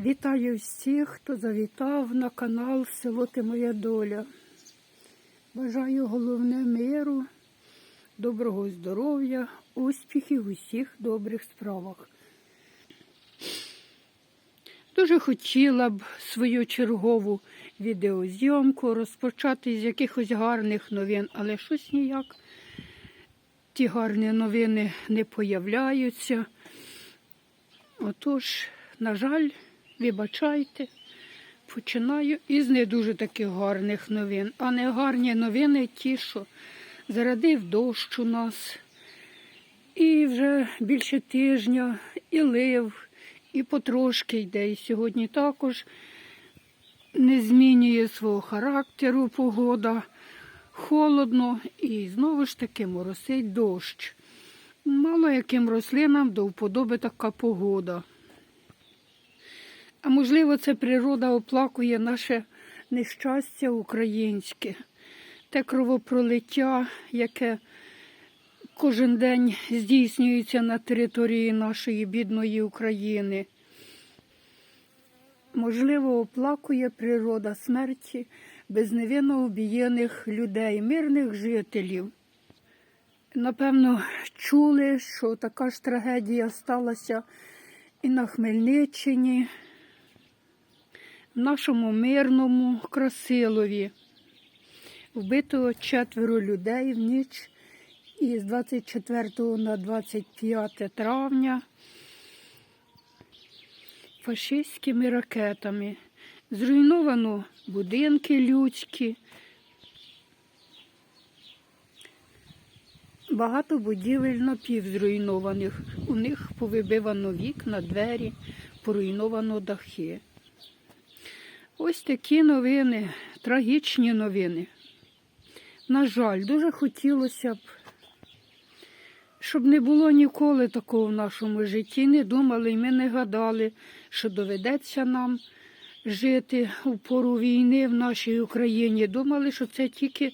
Вітаю всіх, хто завітав на канал Село Ти Моя Доля. Бажаю головне миру, доброго здоров'я, успіхів у всіх добрих справах. Дуже хотіла б свою чергову відеозйомку розпочати з якихось гарних новин, але щось ніяк. Ті гарні новини не появляються. Отож, на жаль, вибачайте, починаю із не дуже таких гарних новин. А не гарні новини ті, що зарадив дощ у нас. І вже більше тижня і лив, і потрошки йде. І сьогодні також не змінює свого характеру погода. Холодно і знову ж таки моросить дощ. Мало яким рослинам до вподоби така погода. А можливо, це природа оплакує наше нещастя українське, те кровопролиття, яке кожен день здійснюється на території нашої бідної України. Можливо, оплакує природа смерті безневинно убієних людей, мирних жителів. Напевно, чули, що така ж трагедія сталася і на Хмельниччині, в нашому мирному Красилові. Вбито четверо людей в ніч із 24 на 25 травня фашистськими ракетами. Зруйновано будинки людські. Багато будівель напівзруйнованих. У них повибивано вікна, двері, поруйновано дахи. Ось такі новини, трагічні новини. На жаль, дуже хотілося б, щоб не було ніколи такого в нашому житті. Не думали і ми не гадали, що доведеться нам жити у пору війни в нашій Україні. Думали, що це тільки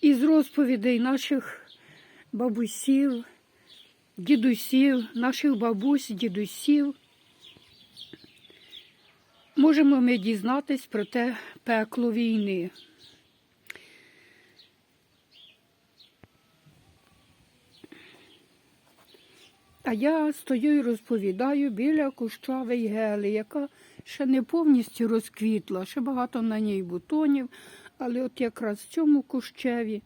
із розповідей наших бабусів, дідусів, наших бабусь, дідусів. Можемо ми дізнатись про те пекло війни. А я стою і розповідаю біля куща вейгели, яка ще не повністю розквітла, ще багато на ній бутонів, але от якраз в цьому кущеві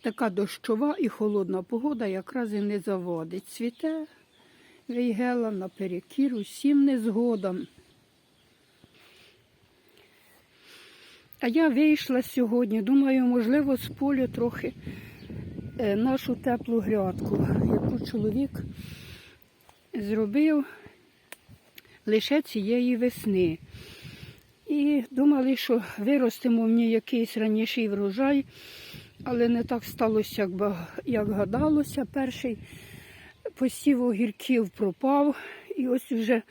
така дощова і холодна погода якраз і не заводить. Цвіте вейгела наперекір усім незгодам. А я вийшла сьогодні, думаю, можливо, з полю трохи е, нашу теплу грядку, яку чоловік зробив лише цієї весни. І думали, що виростимо в ній якийсь раніший врожай, але не так сталося, як гадалося. Перший посів огірків пропав, і ось вже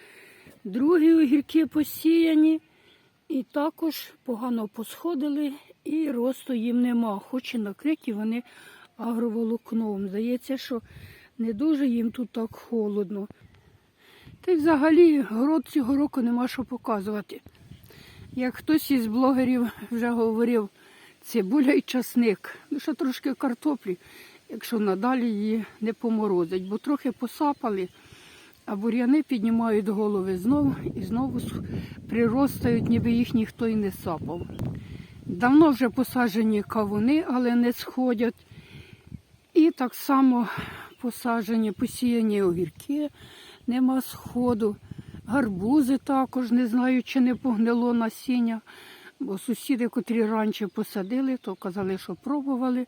другі огірки посіяні, і також погано посходили, і росту їм нема, хоч і накриті вони агроволокном. Здається, що не дуже їм тут так холодно. Та й взагалі город цього року нема що показувати. Як хтось із блогерів вже говорив, цибуля і часник. Ну, ще трошки картоплі, якщо надалі її не поморозить, бо трохи посапали, а бур'яни піднімають голови знову і знову приростають, ніби їх ніхто і не сапав. Давно вже посаджені кавуни, але не сходять. І так само посаджені, посіяні огірки, нема сходу. Гарбузи також не знаю, чи не погнило насіння. Бо сусіди, котрі раніше посадили, то казали, що пробували,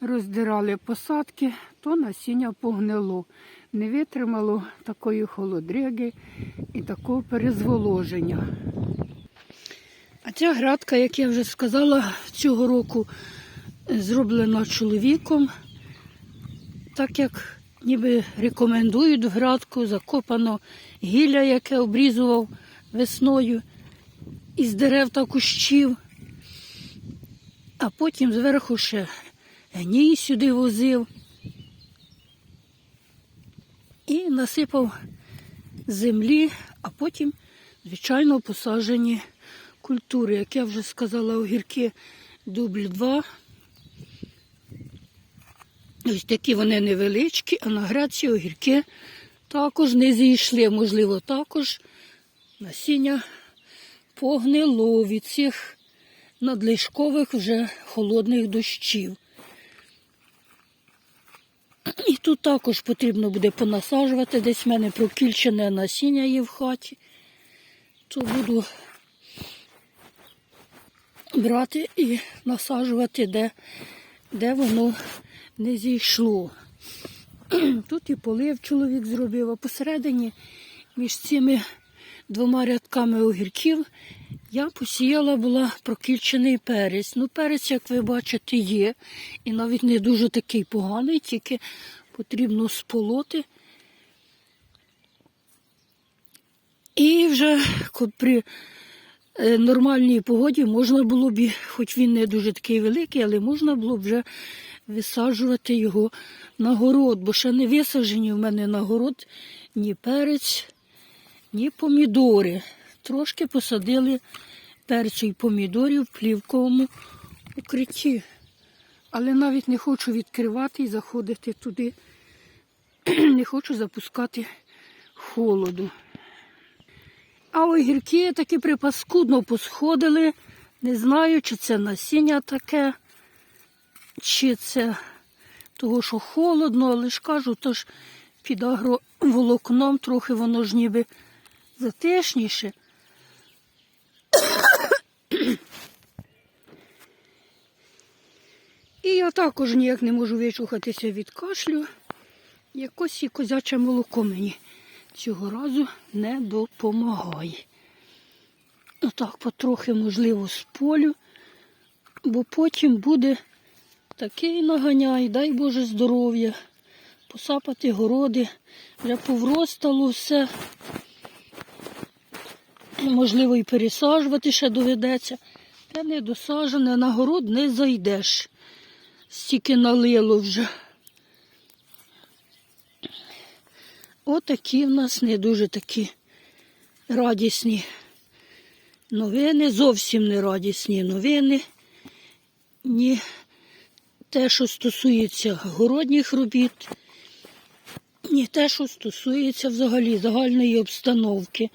роздирали посадки, то насіння погнило. Не витримало такої холодриги і такого перезволоження. А ця градка, як я вже сказала, цього року зроблена чоловіком, так як ніби рекомендують градку, закопано гілля, яке обрізував весною із дерев та кущів, а потім зверху ще гній сюди возив і насипав землі, а потім, звичайно, посаджені культури. Як я вже сказала, огірки дубль 2. Ось такі вони невеличкі, а на граці огірки також не зійшли. Можливо, також насіння погнило від цих надлишкових вже холодних дощів. І тут також потрібно буде понасаджувати. Десь в мене прокільчене насіння є в хаті. То буду брати і насаджувати, де, де воно не зійшло. Тут і полив чоловік зробив, а посередині між цими двома рядками огірків я посіяла була прокільчений перець. Ну, перець, як ви бачите, є. І навіть не дуже такий поганий, тільки потрібно сполоти. І вже при е, нормальній погоді можна було б, хоч він не дуже такий великий, але можна було б вже висаджувати його на город, бо ще не висаджені в мене на город ні перець, ні помідори. Трошки посадили перцю і помідорів в плівковому укритті. Але навіть не хочу відкривати і заходити туди. Не хочу запускати холоду. А огірки таки припаскудно посходили. Не знаю, чи це насіння таке, чи це того, що холодно, але ж кажу, то ж під агроволокном трохи воно ж ніби затишніше. І я також ніяк не можу вичухатися від кашлю. Якось і козяче молоко мені цього разу не допомагає. Отак потрохи, можливо, з полю, бо потім буде такий наганяй, дай Боже здоров'я, посапати городи, вже повростало все. Можливо, і пересаджувати ще доведеться. Та не досаджене, на город не зайдеш. Стільки налило вже. Отакі в нас не дуже такі радісні новини, зовсім не радісні новини. Ні те, що стосується городніх робіт, ні те, що стосується взагалі загальної обстановки.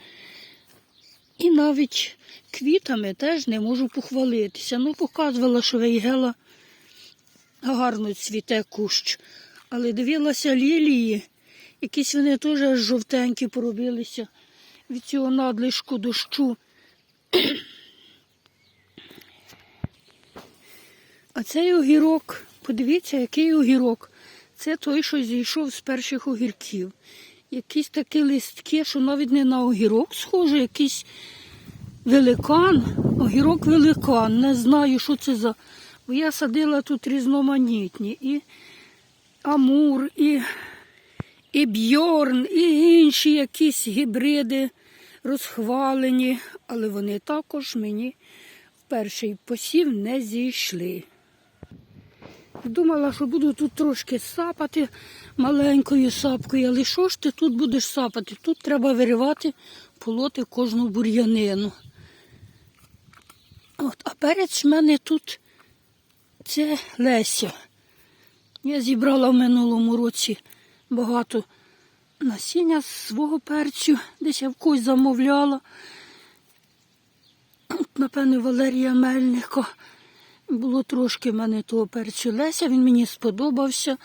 І навіть квітами теж не можу похвалитися. Ну, показувала, що вейгела гарно цвіте кущ. Але дивилася лілії, якісь вони теж жовтенькі поробилися від цього надлишку дощу. А цей огірок, подивіться, який огірок. Це той, що зійшов з перших огірків. Якісь такі листки, що навіть не на огірок схоже, якийсь великан, огірок великан. Не знаю, що це за. Бо я садила тут різноманітні. І амур, і, і бьорн, і інші якісь гібриди розхвалені, але вони також мені в перший посів не зійшли. Думала, що буду тут трошки сапати маленькою сапкою, але що ж ти тут будеш сапати? Тут треба виривати, полоти кожну бур'янину. От, а перець в мене тут це Леся. Я зібрала в минулому році багато насіння з свого перцю, десь я в когось замовляла. От, Напевне, Валерія Мельника. Було трошки в мене того перцю Леся, він мені сподобався.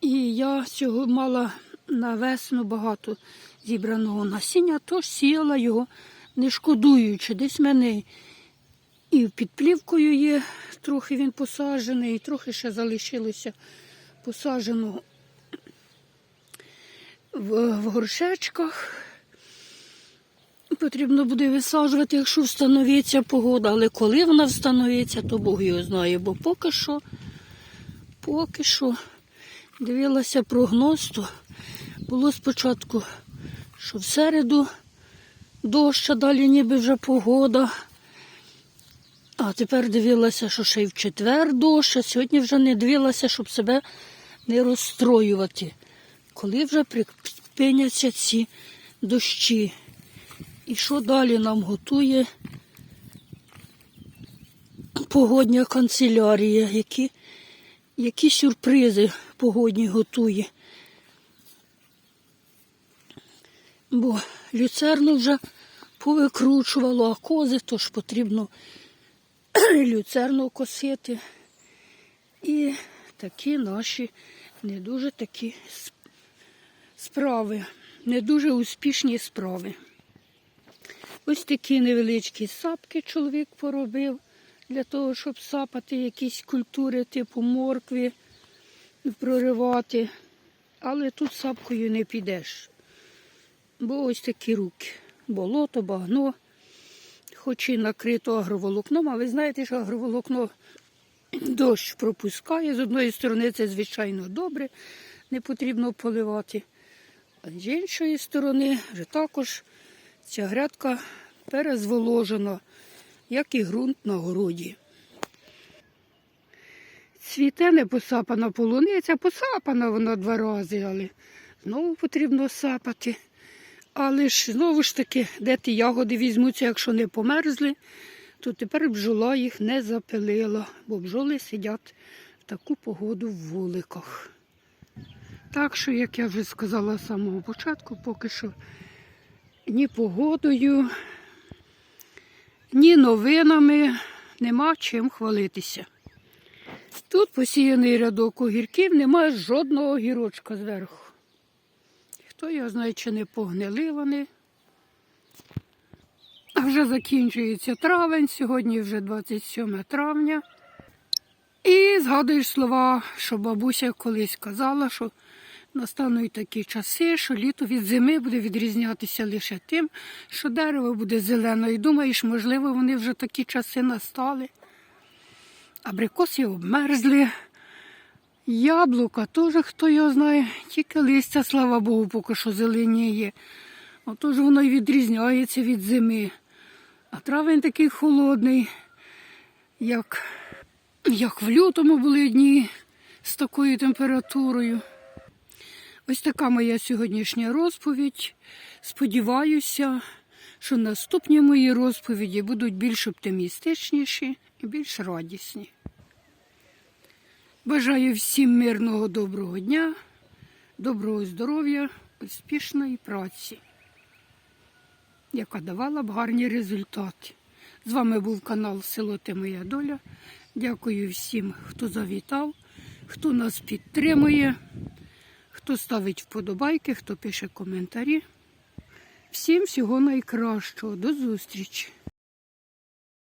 І я цього мала на весну багато зібраного насіння, тож сіяла його не шкодуючи. Десь в мене і під плівкою є, трохи він посаджений, і трохи ще залишилося посадженого в, в горшечках. Потрібно буде висаджувати, якщо встановиться погода, але коли вона встановиться, то Бог його знає, бо поки що, поки що дивилася прогноз, то було спочатку, що в середу дощ, а далі ніби вже погода. А тепер дивилася, що ще й в четвер дощ, а сьогодні вже не дивилася, щоб себе не розстроювати. Коли вже припиняться ці дощі. І що далі нам готує погодня канцелярія, які, які сюрпризи погодні готує. Бо люцерну вже повикручувало, а кози, тож потрібно люцерну косити. І такі наші не дуже такі с- справи, не дуже успішні справи. Ось такі невеличкі сапки чоловік поробив для того, щоб сапати якісь культури типу моркви, проривати. Але тут сапкою не підеш. Бо ось такі руки. Болото, багно, хоч і накрито агроволокном, а ви знаєте, що агроволокно дощ пропускає. З одної сторони це, звичайно, добре, не потрібно поливати. А з іншої сторони вже також ця грядка перезволожена, як і ґрунт на городі. Цвіте не посапана полуниця, посапана вона два рази, але знову потрібно сапати. Але ж знову ж таки, де ті ягоди візьмуться, якщо не померзли, то тепер бджола їх не запилила, бо бджоли сидять в таку погоду в вуликах. Так що, як я вже сказала з самого початку, поки що ні погодою, ні новинами нема чим хвалитися. Тут посіяний рядок огірків, немає жодного огірочка зверху. Хто його знає, чи не погнили вони. А вже закінчується травень, сьогодні вже 27 травня. І згадуєш слова, що бабуся колись казала, що настануть такі часи, що літо від зими буде відрізнятися лише тим, що дерево буде зелене. І думаєш, можливо, вони вже такі часи настали. Абрикоси обмерзли. Яблука теж хто його знає, тільки листя, слава Богу, поки що зеленіє. Отож воно й відрізняється від зими. А травень такий холодний, як, як в лютому були дні з такою температурою. Ось така моя сьогоднішня розповідь. Сподіваюся, що наступні мої розповіді будуть більш оптимістичніші і більш радісні. Бажаю всім мирного доброго дня, доброго здоров'я, успішної праці, яка давала б гарні результати. З вами був канал Село Ти Моя Доля. Дякую всім, хто завітав, хто нас підтримує, хто ставить вподобайки, хто пише коментарі. Всім всього найкращого. До зустрічі!